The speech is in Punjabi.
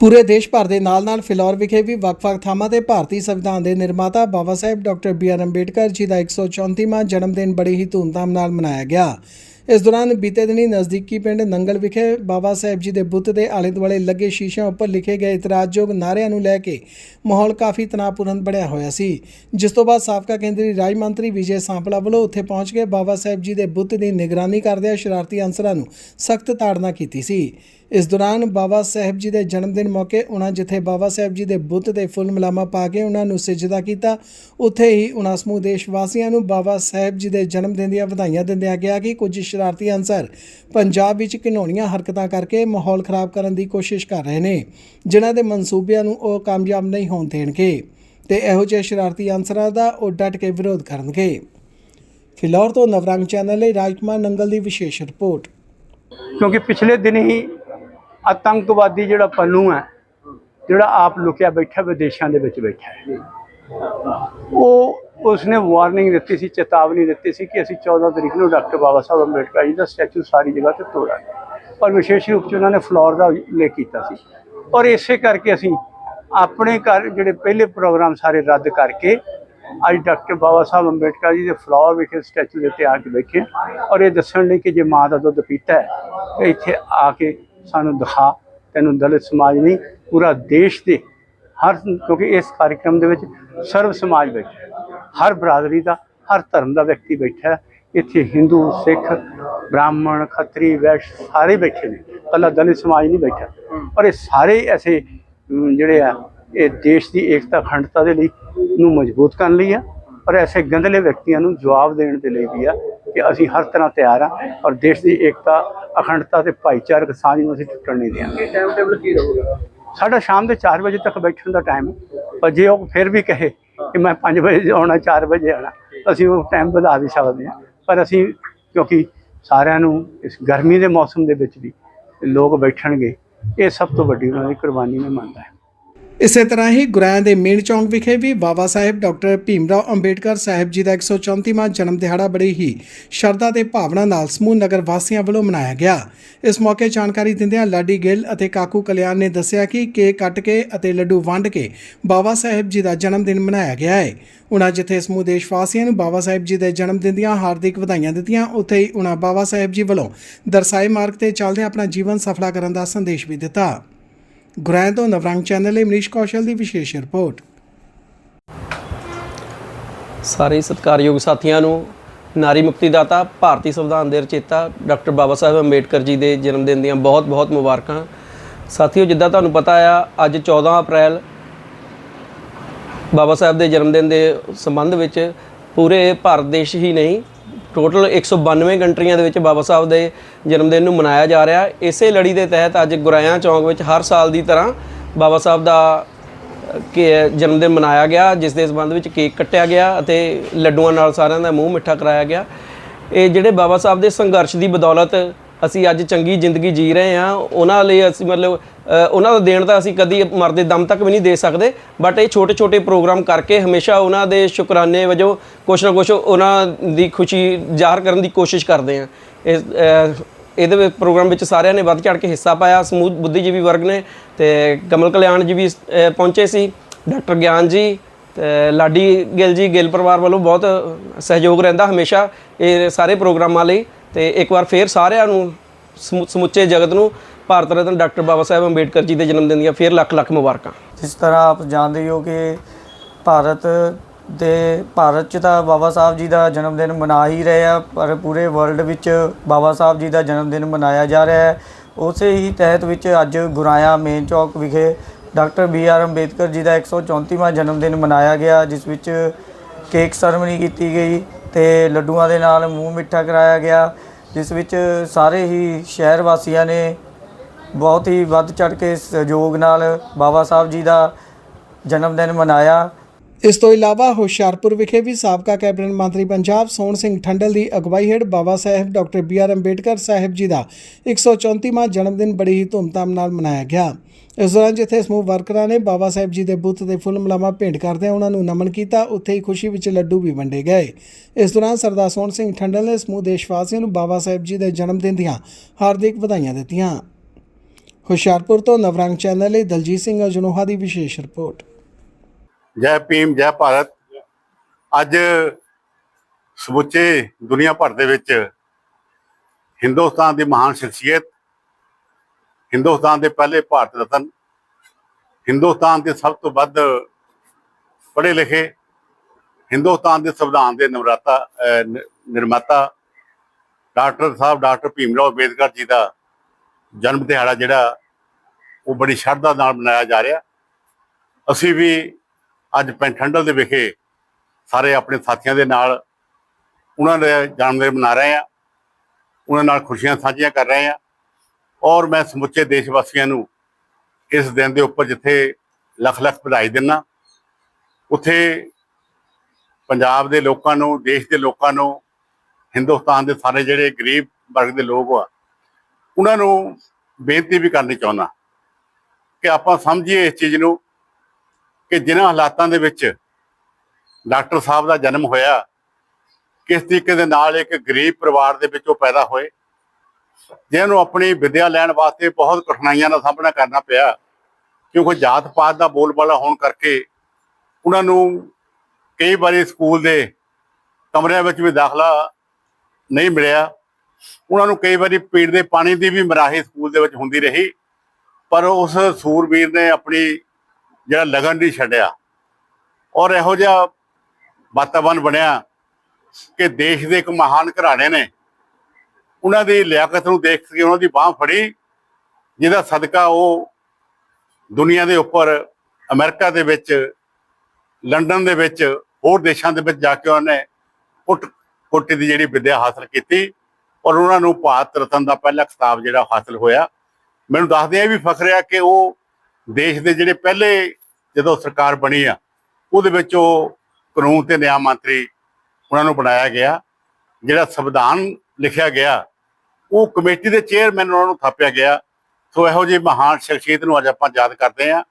ਪੂਰੇ ਦੇਸ਼ ਭਰ ਦੇ ਨਾਲ-ਨਾਲ ਫਿਲੌਰ ਵਿਖੇ ਵੀ ਵੱਖ-ਵੱਖ ਥਾਵਾਂ ਤੇ ਭਾਰਤੀ ਸੰਵਿਧਾਨ ਦੇ ਨਿਰਮਾਤਾ Baba Saheb doctor B R Ambedkar ji ਦਾ 134ਵਾਂ ਜਨਮ ਦਿਨ ਬੜੀ ਹੀ ਧੂਮਧਾਮ ਨਾਲ ਮਨਾਇਆ ਗਿਆ। ਇਸ ਦੌਰਾਨ ਬੀਤੇ ਦਿਨੀ ਨਜ਼ਦੀਕੀ ਪਿੰਡ ਨੰਗਲ ਵਿਖੇ ਬਾਬਾ ਸਾਹਿਬ ਜੀ ਦੇ ਬੁੱਤ ਦੇ ਆਲੇ-ਦੁਆਲੇ ਲੱਗੇ ਸ਼ੀਸ਼ਿਆਂ ਉੱਪਰ ਲਿਖੇ ਗਏ ਇਤਰਾਜ਼ਯੋਗ ਨਾਅਰਿਆਂ ਨੂੰ ਲੈ ਕੇ ਮਾਹੌਲ ਕਾਫੀ ਤਣਾਅਪੂਰਨ ਬਣਿਆ ਹੋਇਆ ਸੀ। ਜਿਸ ਤੋਂ ਬਾਅਦ ਸਾਬਕਾ ਕੇਂਦਰੀ ਰਾਜ ਮੰਤਰੀ ਵਿਜੇ ਸਾਂਪਲਾ ਵੱਲੋਂ ਉੱਥੇ ਪਹੁੰਚ ਕੇ ਬਾਬਾ ਸਾਹਿਬ ਜੀ ਦੇ ਬੁੱਤ ਦੀ ਨਿਗਰਾਨੀ ਕਰਦਿਆਂ ਸ਼ਰਾਰਤੀ ਅਨਸਰਾਂ ਨੂੰ ਸਖਤ ਤਾੜਨਾ ਕੀਤੀ ਸੀ। ਇਸ ਦੌਰਾਨ ਬਾਬਾ ਸਾਹਿਬ ਜੀ ਦੇ ਜਨਮ ਦਿਨ ਮੌਕੇ ਉਹਨਾਂ ਜਿੱਥੇ ਬਾਬਾ ਸਾਹਿਬ ਜੀ ਦੇ ਬੁੱਤ ਤੇ ਫੁੱਲ ਮਲਾਮਾ ਪਾ ਕੇ ਉਹਨਾਂ ਨੂੰ ਸਜਦਾ ਕੀਤਾ, ਉੱਥੇ ਹੀ ਉਹਨਾਂ ਸਮੂਹ ਦੇਸ਼ ਵਾਸੀਆਂ ਨੂੰ ਬਾਬਾ ਸਾਹਿਬ ਜੀ ਦੇ ਜਨਮ ਦਿਨ ਦੀਆਂ ਵਧਾਈਆਂ ਦਿੰਦਿਆਂ ਗਿਆ ਕਿ ਕੁਝ ਸ਼ਰਾਰਤੀ ਅਨਸਰ ਪੰਜਾਬ ਵਿੱਚ ਘਿਨੌਣੀਆਂ ਹਰਕਤਾਂ ਕਰਕੇ ਮਾਹੌਲ ਖਰਾਬ ਕਰਨ ਦੀ ਕੋਸ਼ਿਸ਼ ਕਰ ਰਹੇ ਨੇ, ਜਿਨ੍ਹਾਂ ਦੇ ਮਨਸੂਬਿਆਂ ਨੂੰ ਉਹ ਕਾਮਯਾਬ ਨਹੀਂ ਹੋਣ ਦੇਣਗੇ ਤੇ ਇਹੋ ਜਿਹੇ ਸ਼ਰਾਰਤੀ ਅਨਸਰਾਂ ਦਾ ਉਹ ਡਟ ਕੇ ਵਿਰੋਧ ਕਰਨਗੇ। ਫਿਲੌਰ ਤੋਂ ਨਵਰੰਗ ਚੈਨਲ ਲਈ ਰਾਜਕੁਮਾਰ ਨੰਗਲ ਦੀ ਵਿਸ਼ੇਸ਼ ਰਿਪੋਰਟ। ਕਿਉਂਕਿ ਪਿਛਲੇ ਦਿਨ ਹੀ ਆਤੰਕਵਾਦੀ ਜਿਹੜਾ ਪੱਲੂ ਹੈ, ਜਿਹੜਾ ਆਪ ਲੁਕਿਆ ਬੈਠਾ ਵਿਦੇਸ਼ਾਂ ਦੇ ਵਿੱਚ ਬੈਠਾ ਹੈ। ਉਹ ਉਸਨੇ ਵਾਰਨਿੰਗ ਦਿੱਤੀ ਸੀ, ਚੇਤਾਵਨੀ ਦਿੱਤੀ ਸੀ ਕਿ ਅਸੀਂ 14 ਤਰੀਕ ਨੂੰ ਡਾਕਟਰ ਬਾਬਾ ਸਾਹਿਬ ਅੰਬੇਡਕਰ ਜੀ ਦਾ ਸਟੈਚੂ ਸਾਰੀ ਜਗ੍ਹਾ ਤੇ ਤੋੜਾਂਗੇ। ਔਰ ਵਿਸ਼ੇਸ਼ ਰੂਪ 'ਚ ਉਹਨਾਂ ਨੇ ਫਲੋਰ ਦਾ ਉਲੇਖ ਕੀਤਾ ਸੀ। ਔਰ ਇਸੇ ਕਰਕੇ ਅਸੀਂ ਆਪਣੇ ਘਰ ਜਿਹੜੇ ਪਹਿਲੇ ਪ੍ਰੋਗਰਾਮ ਸਾਰੇ ਰੱਦ ਕਰਕੇ ਅੱਜ ਡਾਕਟਰ ਬਾਬਾ ਸਾਹਿਬ ਅੰਬੇਡਕਰ ਜੀ ਦੇ ਫਲੋਰ ਵਿਖੇ ਸਟੈਚੂ ਦੇ ਉੱਤੇ ਆ ਕੇ ਬੈਠੇ ਔਰ ਇਹ ਦੱਸਣ ਲਈ ਕਿ ਜੇ ਮਾਂ ਦਾ ਦੁੱਧ ਪੀਤਾ ਹੈ, ਤੇ ਇੱਥੇ ਆ ਕੇ ਸਾਨੂੰ ਦਿਖਾ, ਤੈਨੂੰ ਦਲਿਤ ਸਮਾਜ ਨਹੀਂ, ਪੂਰਾ ਦੇਸ਼ ਦੇ ਹਰ, ਕਿਉਂਕਿ ਇਸ ਕਾਰਜਕ੍ਰਮ ਦੇ ਵਿੱਚ ਸਰਵ ਸਮਾਜ ਬੈਠਾ ਹਰ ਬਰਾਦਰੀ ਦਾ, ਹਰ ਧਰਮ ਦਾ ਵਿਅਕਤੀ ਬੈਠਾ ਇੱਥੇ ਹਿੰਦੂ ਸਿੱਖ ਬ੍ਰਾਹਮਣ ਖੱਤਰੀ ਵੈਸ਼ ਸਾਰੇ ਬੈਠੇ ਨੇ। ਕੱਲਾ ਦਲਿਤ ਸਮਾਜ ਨਹੀਂ ਬੈਠਾ। ਔਰ ਇਹ ਸਾਰੇ ਐਸੇ ਜਿਹੜੇ ਆ, ਇਹ ਦੇਸ਼ ਦੀ ਏਕਤਾ ਅਖੰਡਤਾ ਦੇ ਲਈ ਨੂੰ ਮਜ਼ਬੂਤ ਕਰਨ ਲਈ ਆ। ਔਰ ਐਸੇ ਗੰਦਲੇ ਵਿਅਕਤੀਆਂ ਨੂੰ ਜਵਾਬ ਦੇਣ ਦੇ ਲਈ ਵੀ ਆ। ਕਿ ਅਸੀਂ ਹਰ ਤਰ੍ਹਾਂ ਤਿਆਰ ਆ ਔਰ ਦੇਸ਼ ਦੀ ਏਕਤਾ ਅਖੰਡਤਾ ਤੇ ਭਾਈਚਾਰਕ ਸਾਂਝ ਨੂੰ ਅਸੀਂ ਟੁੱਟਣ ਨਹੀਂ ਦਿਆਂਗੇ। ਟਾਈਮ ਟੇਬਲ ਕੀ ਰਹੂਗਾ? ਸਾਡਾ ਸ਼ਾਮ ਦੇ 4 ਵਜੇ ਤੱਕ ਬੈਠਣ ਦਾ ਟਾਈਮ ਪਰ ਜੇ ਉਹ ਫਿਰ ਵੀ ਕਹੇ ਕਿ ਮੈਂ 5 ਵਜੇ ਆਉਣਾ 4 ਵਜੇ ਆਉਣਾ ਅਸੀਂ ਉਹ ਟਾਈਮ ਵਧਾ ਵੀ ਸਕਦੇ ਹਾਂ। ਪਰ ਅਸੀਂ ਕਿਉਂਕਿ ਸਾਰਿਆਂ ਨੂੰ ਇਸ ਗਰਮੀ ਦੇ ਮੌਸਮ ਦੇ ਵਿੱਚ ਵੀ ਲੋਕ ਬੈਠਣਗੇ ਇਹ ਸਭ ਤੋਂ ਵੱਡੀ ਉਹਨਾਂ ਦੀ ਕੁਰਬਾਨੀ ਮੈਂ ਮੰਨਦਾ ਹਾਂ। ਇਸੇ ਤਰ੍ਹਾਂ ਹੀ ਗੁਰਾਇਆਂ ਦੇ ਮੇਨ ਚੌਂਕ ਵਿਖੇ ਵੀ ਬਾਬਾ ਸਾਹਿਬ ਡਾਕਟਰ ਭੀਮਰਾਓ ਅੰਬੇਡਕਰ ਸਾਹਿਬ ਜੀ ਦਾ 134ਵਾਂ ਜਨਮ ਦਿਹਾੜਾ ਬੜੀ ਹੀ ਸ਼ਰਧਾ ਤੇ ਭਾਵਨਾ ਨਾਲ ਸਮੂਹ ਨਗਰ ਵਾਸੀਆਂ ਵੱਲੋਂ ਮਨਾਇਆ ਗਿਆ। ਇਸ ਮੌਕੇ ਜਾਣਕਾਰੀ ਦਿੰਦਿਆਂ ਲਾਡੀ ਗਿੱਲ ਅਤੇ ਕਾਕੂ ਕਲਿਆਣ ਨੇ ਦੱਸਿਆ ਕਿ ਕੇਕ ਕੱਟ ਕੇ ਅਤੇ ਲੱਡੂ ਵੰਡ ਕੇ ਬਾਬਾ ਸਾਹਿਬ ਜੀ ਦਾ ਜਨਮ ਦਿਨ ਮਨਾਇਆ ਗਿਆ ਹੈ। ਉਨ੍ਹਾਂ ਜਿੱਥੇ ਸਮੂਹ ਦੇਸ਼ ਵਾਸੀਆਂ ਨੂੰ ਬਾਬਾ ਸਾਹਿਬ ਜੀ ਦੇ ਜਨਮ ਦਿਨ ਦੀਆਂ ਹਾਰਦਿਕ ਵਧਾਈਆਂ ਦਿੱਤੀਆਂ, ਉੱਥੇ ਹੀ ਉਨ੍ਹਾਂ ਬਾਬਾ ਸਾਹਿਬ ਜੀ ਵੱਲੋਂ ਦਰਸਾਏ ਮਾਰਗ ਤੇ ਚੱਲਦੇ ਆਪਣਾ ਜੀਵਨ ਸਫਲਾ ਕਰਨ ਦਾ ਸੰਦੇਸ਼ ਵੀ ਦਿੱਤਾ। ਗੁਰਾਇਆਂ ਤੋਂ ਨਵਰੰਗ ਚੈਨਲ ਲਈ ਮਨੀਸ਼ ਕੌਸ਼ਲ ਦੀ ਵਿਸ਼ੇਸ਼ ਰਿਪੋਰਟ। ਸਾਰੇ ਸਤਿਕਾਰਯੋਗ ਸਾਥੀਆਂ ਨੂੰ ਨਾਰੀ ਮੁਕਤੀ ਦਾਤਾ, ਭਾਰਤੀ ਸੰਵਿਧਾਨ ਦੇ ਰਚੇਤਾ ਡਾਕਟਰ ਬਾਬਾ ਸਾਹਿਬ ਅੰਬੇਡਕਰ ਜੀ ਦੇ ਜਨਮ ਦਿਨ ਦੀਆਂ ਬਹੁਤ-ਬਹੁਤ ਮੁਬਾਰਕਾਂ। ਸਾਥੀਓ, ਜਿੱਦਾਂ ਤੁਹਾਨੂੰ ਪਤਾ ਆ, ਅੱਜ 14 ਅਪ੍ਰੈਲ ਬਾਬਾ ਸਾਹਿਬ ਦੇ ਜਨਮ ਦਿਨ ਦੇ ਸੰਬੰਧ ਵਿੱਚ ਪੂਰੇ ਭਾਰਤ ਦੇਸ਼ ਹੀ ਨਹੀਂ ਟੋਟਲ 192 ਕੰਟਰੀਆਂ ਦੇ ਵਿੱਚ ਬਾਬਾ ਸਾਹਿਬ ਦੇ ਜਨਮ ਦਿਨ ਨੂੰ ਮਨਾਇਆ ਜਾ ਰਿਹਾ। ਇਸੇ ਲੜੀ ਦੇ ਤਹਿਤ ਅੱਜ ਗੁਰਾਇਆ ਚੌਂਕ ਵਿੱਚ ਹਰ ਸਾਲ ਦੀ ਤਰ੍ਹਾਂ ਬਾਬਾ ਸਾਹਿਬ ਦਾ ਕਿ ਜਨਮ ਦਿਨ ਮਨਾਇਆ ਗਿਆ। ਜਿਸ ਦੇ ਸੰਬੰਧ ਵਿੱਚ ਕੇਕ ਕੱਟਿਆ ਗਿਆ ਅਤੇ ਲੱਡੂਆਂ ਨਾਲ ਸਾਰਿਆਂ ਦਾ ਮੂੰਹ ਮਿੱਠਾ ਕਰਾਇਆ ਗਿਆ। ਇਹ ਜਿਹੜੇ ਬਾਬਾ ਸਾਹਿਬ ਦੇ ਸੰਘਰਸ਼ ਦੀ ਬਦੌਲਤ ਅਸੀਂ ਅੱਜ ਚੰਗੀ ਜ਼ਿੰਦਗੀ ਜੀ ਰਹੇ ਹਾਂ। ਉਹਨਾਂ ਲਈ ਅਸੀਂ ਮਤਲਬ ਉਹਨਾਂ ਦਾ ਦੇਣ ਤਾਂ ਅਸੀਂ ਕਦੀ ਮਰਦੇ ਦਮ ਤੱਕ ਵੀ ਨਹੀਂ ਦੇ ਸਕਦੇ। ਬਟ ਇਹ ਛੋਟੇ ਛੋਟੇ ਪ੍ਰੋਗਰਾਮ ਕਰਕੇ ਹਮੇਸ਼ਾ ਉਹਨਾਂ ਦੇ ਸ਼ੁਕਰਾਨੇ ਵਜੋਂ ਕੁਛ ਨਾ ਕੁਛ ਉਹਨਾਂ ਦੀ ਖੁਸ਼ੀ ਜ਼ਾਹਰ ਕਰਨ ਦੀ ਕੋਸ਼ਿਸ਼ ਕਰਦੇ ਹਾਂ। ਇਸ ਇਹਦੇ ਵਿੱਚ ਪ੍ਰੋਗਰਾਮ ਵਿੱਚ ਸਾਰਿਆਂ ਨੇ ਵੱਧ ਚੜ ਕੇ ਹਿੱਸਾ ਪਾਇਆ। ਸਮੂਹ ਬੁੱਧੀਜੀਵੀ ਵਰਗ ਨੇ ਤੇ ਕਮਲ ਕਲਿਆਣ ਜੀ ਵੀ ਪਹੁੰਚੇ ਸੀ। ਡਾਕਟਰ ਗਿਆਨ ਜੀ ਤੇ ਲਾਡੀ ਗਿੱਲ ਜੀ, ਗਿੱਲ ਪਰਿਵਾਰ ਵੱਲੋਂ ਬਹੁਤ ਸਹਿਯੋਗ ਰਹਿੰਦਾ ਹਮੇਸ਼ਾ ਇਹ ਸਾਰੇ ਪ੍ਰੋਗਰਾਮਾਂ ਲਈ। ਤੇ ਇੱਕ ਵਾਰ ਫੇਰ ਸਾਰਿਆਂ ਨੂੰ ਸਮੁ- ਸਮੁੱਚੇ ਜਗਤ ਨੂੰ ਭਾਰਤ ਰਤਨ ਡਾਕਟਰ ਬਾਬਾ ਸਾਹਿਬ ਅੰਬੇਡਕਰ ਜੀ ਦੇ ਜਨਮ ਦਿਨ ਦੀਆਂ ਫੇਰ ਲੱਖ ਲੱਖ ਮੁਬਾਰਕਾਂ। ਜਿਸ ਤਰ੍ਹਾਂ ਆਪ ਜਾਣਦੇ ਹੋ ਕਿ ਭਾਰਤ ਦੇ, ਭਾਰਤ 'ਚ ਤਾਂ ਬਾਬਾ ਸਾਹਿਬ ਜੀ ਦਾ ਜਨਮ ਦਿਨ ਮਨਾ ਹੀ ਰਹੇ ਆ, ਪਰ ਪੂਰੇ ਵਰਲਡ ਵਿੱਚ ਬਾਬਾ ਸਾਹਿਬ ਜੀ ਦਾ ਜਨਮ ਦਿਨ ਮਨਾਇਆ ਜਾ ਰਿਹਾ ਹੈ। ਉਸੇ ਹੀ ਤਹਿਤ ਵਿੱਚ ਅੱਜ ਗੁਰਾਇਆ ਮੇਨ ਚੌਕ ਵਿਖੇ doctor B R Ambedkar ji ਦਾ 134ਵਾਂ ਜਨਮ ਦਿਨ ਮਨਾਇਆ ਗਿਆ, ਜਿਸ ਵਿੱਚ ਕੇਕ ਸਰਮਨੀ ਕੀਤੀ ਗਈ। ਤੇ ਲੱਡੂਆਂ ਦੇ ਨਾਲ ਮੂੰਹ ਮਿੱਠਾ ਕਰਾਇਆ ਗਿਆ, ਜਿਸ ਵਿੱਚ ਸਾਰੇ ਹੀ ਸ਼ਹਿਰ ਵਾਸੀਆਂ ਨੇ ਬਹੁਤ ਹੀ ਵੱਧ ਚੜ ਕੇ ਸਹਿਯੋਗ ਨਾਲ ਬਾਬਾ ਸਾਹਿਬ ਜੀ ਦਾ ਜਨਮ ਦਿਨ ਮਨਾਇਆ। ਇਸ ਤੋਂ ਇਲਾਵਾ ਹੁਸ਼ਿਆਰਪੁਰ ਵਿਖੇ ਵੀ ਸਾਬਕਾ ਕੈਬਨਿਟ ਮੰਤਰੀ ਪੰਜਾਬ ਸੋਹਣ ਸਿੰਘ ਠੰਡਲ ਦੀ ਅਗਵਾਈ ਹੇਠ Baba Saheb doctor B R Ambedkar Saheb ji ਦਾ 134ਵਾਂ ਜਨਮ ਦਿਨ ਬੜੀ ਹੀ ਧੂਮਧਾਮ ਨਾਲ ਮਨਾਇਆ ਗਿਆ। ਇਸ ਦੌਰਾਨ ਜਿੱਥੇ ਸਮੂਹ ਵਰਕਰਾਂ ਨੇ ਬਾਬਾ ਸਾਹਿਬ ਜੀ ਦੇ ਬੁੱਤ ਤੇ ਫੁੱਲ ਮਲਾਮਾ ਭੇਂਟ ਕਰਦਿਆਂ ਉਹਨਾਂ ਨੂੰ ਨਮਨ ਕੀਤਾ, ਉੱਥੇ ਹੀ ਖੁਸ਼ੀ ਵਿੱਚ ਲੱਡੂ ਵੀ ਵੰਡੇ ਗਏ। ਇਸ ਦੌਰਾਨ ਸਰਦਾਰ ਸੋਹਣ ਸਿੰਘ ਠੰਡਲ ਨੇ ਸਮੂਹ ਦੇਸ਼ ਵਾਸੀਆਂ ਨੂੰ ਬਾਬਾ ਸਾਹਿਬ ਜੀ ਦੇ ਜਨਮ ਦਿਨ ਦੀਆਂ ਹਾਰਦਿਕ ਵਧਾਈਆਂ ਦਿੱਤੀਆਂ। ਹੁਸ਼ਿਆਰਪੁਰ ਤੋਂ ਨਵਰੰਗ ਚੈਨਲ ਲਈ ਦਲਜੀਤ ਸਿੰਘ ਅਜਨੋਹਾ ਦੀ ਵਿਸ਼ੇਸ਼ ਰਿਪੋਰਟ। ਜੈ ਭੀਮ, ਜੈ ਭਾਰਤ। ਅੱਜ ਸਮੁੱਚੇ ਦੁਨੀਆ ਭਰ ਦੇ ਵਿੱਚ ਹਿੰਦੁਸਤਾਨ ਦੀ ਮਹਾਨ ਸ਼ਖਸੀਅਤ, ਹਿੰਦੁਸਤਾਨ ਦੇ ਪਹਿਲੇ ਭਾਰਤ ਰਤਨ, ਹਿੰਦੁਸਤਾਨ ਦੇ ਸਭ ਤੋਂ ਵੱਧ ਪੜ੍ਹੇ ਲਿਖੇ, ਹਿੰਦੁਸਤਾਨ ਦੇ ਸੰਵਿਧਾਨ ਦੇ ਨਿਮਰਾਤਾ ਨਿਰਮਾਤਾ ਡਾਕਟਰ ਸਾਹਿਬ ਡਾਕਟਰ ਭੀਮ ਰਾਓ ਅੰਬੇਦਕਰ ਜੀ ਦਾ ਜਨਮ ਦਿਹਾੜਾ ਜਿਹੜਾ ਉਹ ਬੜੀ ਸ਼ਰਧਾ ਨਾਲ ਮਨਾਇਆ ਜਾ ਰਿਹਾ। ਅਸੀਂ ਵੀ ਅੱਜ ਪੈਂਠੰਡਲ ਦੇ ਵਿਖੇ ਸਾਰੇ ਆਪਣੇ ਸਾਥੀਆਂ ਦੇ ਨਾਲ ਉਹਨਾਂ ਦੇ ਜਨਮ ਦਿਨ ਮਨਾ ਰਹੇ ਆ ਉਹਨਾਂ ਨਾਲ ਖੁਸ਼ੀਆਂ ਸਾਂਝੀਆਂ ਕਰ ਰਹੇ ਆ ਔਰ ਮੈਂ ਸਮੁੱਚੇ ਦੇਸ਼ ਵਾਸੀਆਂ ਨੂੰ ਇਸ ਦਿਨ ਦੇ ਉੱਪਰ ਜਿੱਥੇ ਲੱਖ ਲੱਖ ਵਧਾਈ ਦਿੰਨਾ ਉੱਥੇ ਪੰਜਾਬ ਦੇ ਲੋਕਾਂ ਨੂੰ, ਦੇਸ਼ ਦੇ ਲੋਕਾਂ ਨੂੰ, ਹਿੰਦੁਸਤਾਨ ਦੇ ਸਾਰੇ ਜਿਹੜੇ ਗਰੀਬ ਵਰਗ ਦੇ ਲੋਕ ਆ, ਉਹਨਾਂ ਨੂੰ ਬੇਨਤੀ ਵੀ ਕਰਨੀ ਚਾਹੁੰਦਾ ਕਿ ਆਪਾਂ ਸਮਝੀਏ ਇਸ ਚੀਜ਼ ਨੂੰ ਕਿ ਜਿਨ੍ਹਾਂ ਹਾਲਾਤਾਂ ਦੇ ਵਿੱਚ ਡਾਕਟਰ ਸਾਹਿਬ ਦਾ ਜਨਮ ਹੋਇਆ, ਕਿਸ ਤਰੀਕੇ ਦੇ ਨਾਲ ਇੱਕ ਗਰੀਬ ਪਰਿਵਾਰ ਦੇ ਵਿੱਚੋਂ ਪੈਦਾ ਹੋਏ ਜਿਨ੍ਹਾਂ ਨੂੰ ਆਪਣੀ ਵਿਦਿਆ ਲੈਣ ਵਾਸਤੇ ਬਹੁਤ ਕਠਿਨਾਈਆਂ ਦਾ ਸਾਹਮਣਾ ਕਰਨਾ ਪਿਆ, ਕਿਉਂਕਿ ਜਾਤ ਪਾਤ ਦਾ ਬੋਲਬਾਲਾ ਹੋਣ ਕਰਕੇ ਉਹਨਾਂ ਨੂੰ ਕਈ ਵਾਰੀ ਸਕੂਲ ਦੇ ਕਮਰਿਆਂ ਵਿੱਚ ਵੀ ਦਾਖਲਾ ਨਹੀਂ ਮਿਲਿਆ। ਉਹਨਾਂ ਨੂੰ ਕਈ ਵਾਰੀ ਪੀਣ ਦੇ ਪਾਣੀ ਦੀ ਵੀ ਮਰਾਹੀ ਸਕੂਲ ਦੇ ਵਿੱਚ ਹੁੰਦੀ ਰਹੀ, ਪਰ ਉਸ ਸੂਰਬੀਰ ਨੇ ਆਪਣੀ ਜਿਹੜਾ ਲਗਨ ਨਹੀਂ ਛੱਡਿਆ ਔਰ ਇਹੋ ਜਿਹਾ ਵਾਤਾਵਰਨ ਬਣਿਆ ਕਿ ਦੇਸ਼ ਦੇ ਇੱਕ ਮਹਾਨ ਘਰਾਣੇ ਨੇ ਉਹਨਾਂ ਦੀ ਲਿਆਕਤ ਨੂੰ ਦੇਖ ਕੇ ਉਹਨਾਂ ਦੀ ਬਾਹ ਫੜੀ, ਜਿਹਦਾ ਸਦਕਾ ਉਹ ਦੁਨੀਆ ਦੇ ਉੱਪਰ ਅਮਰੀਕਾ ਦੇ ਵਿੱਚ, ਲੰਡਨ ਦੇ ਵਿੱਚ, ਹੋਰ ਦੇਸ਼ਾਂ ਦੇ ਵਿੱਚ ਜਾ ਕੇ ਉਹਨੇ ਉੱਟ ਕੋਟੀ ਦੀ ਜਿਹੜੀ ਵਿਦਿਆ ਹਾਸਲ ਕੀਤੀ ਔਰ ਉਹਨਾਂ ਨੂੰ ਭਾਰਤ ਰਤਨ ਦਾ ਪਹਿਲਾ ਖਿਤਾਬ ਜਿਹੜਾ ਹਾਸਲ ਹੋਇਆ। ਮੈਨੂੰ ਦੱਸਦੇ ਆ ਇਹ ਵੀ ਫਖਰ ਆ ਕਿ ਉਹ ਦੇਸ਼ ਦੇ ਜਿਹੜੇ ਪਹਿਲੇ ਜਦੋਂ ਸਰਕਾਰ ਬਣੀ ਆ, ਉਹਦੇ ਵਿੱਚ ਉਹ ਕਾਨੂੰਨ ਤੇ ਨਿਆਂ ਮੰਤਰੀ ਉਹਨਾਂ ਨੂੰ ਬਣਾਇਆ ਗਿਆ, ਜਿਹੜਾ ਸੰਵਿਧਾਨ ਲਿਖਿਆ ਗਿਆ, ਉਹ ਕਮੇਟੀ ਦੇ ਚੇਅਰਮੈਨ ਉਹਨਾਂ ਨੂੰ ਥਾਪਿਆ ਗਿਆ। ਸੋ ਇਹੋ ਜਿਹੀ ਮਹਾਨ ਸ਼ਖਸੀਅਤ ਨੂੰ ਅੱਜ ਆਪਾਂ ਯਾਦ ਕਰਦੇ ਹਾਂ।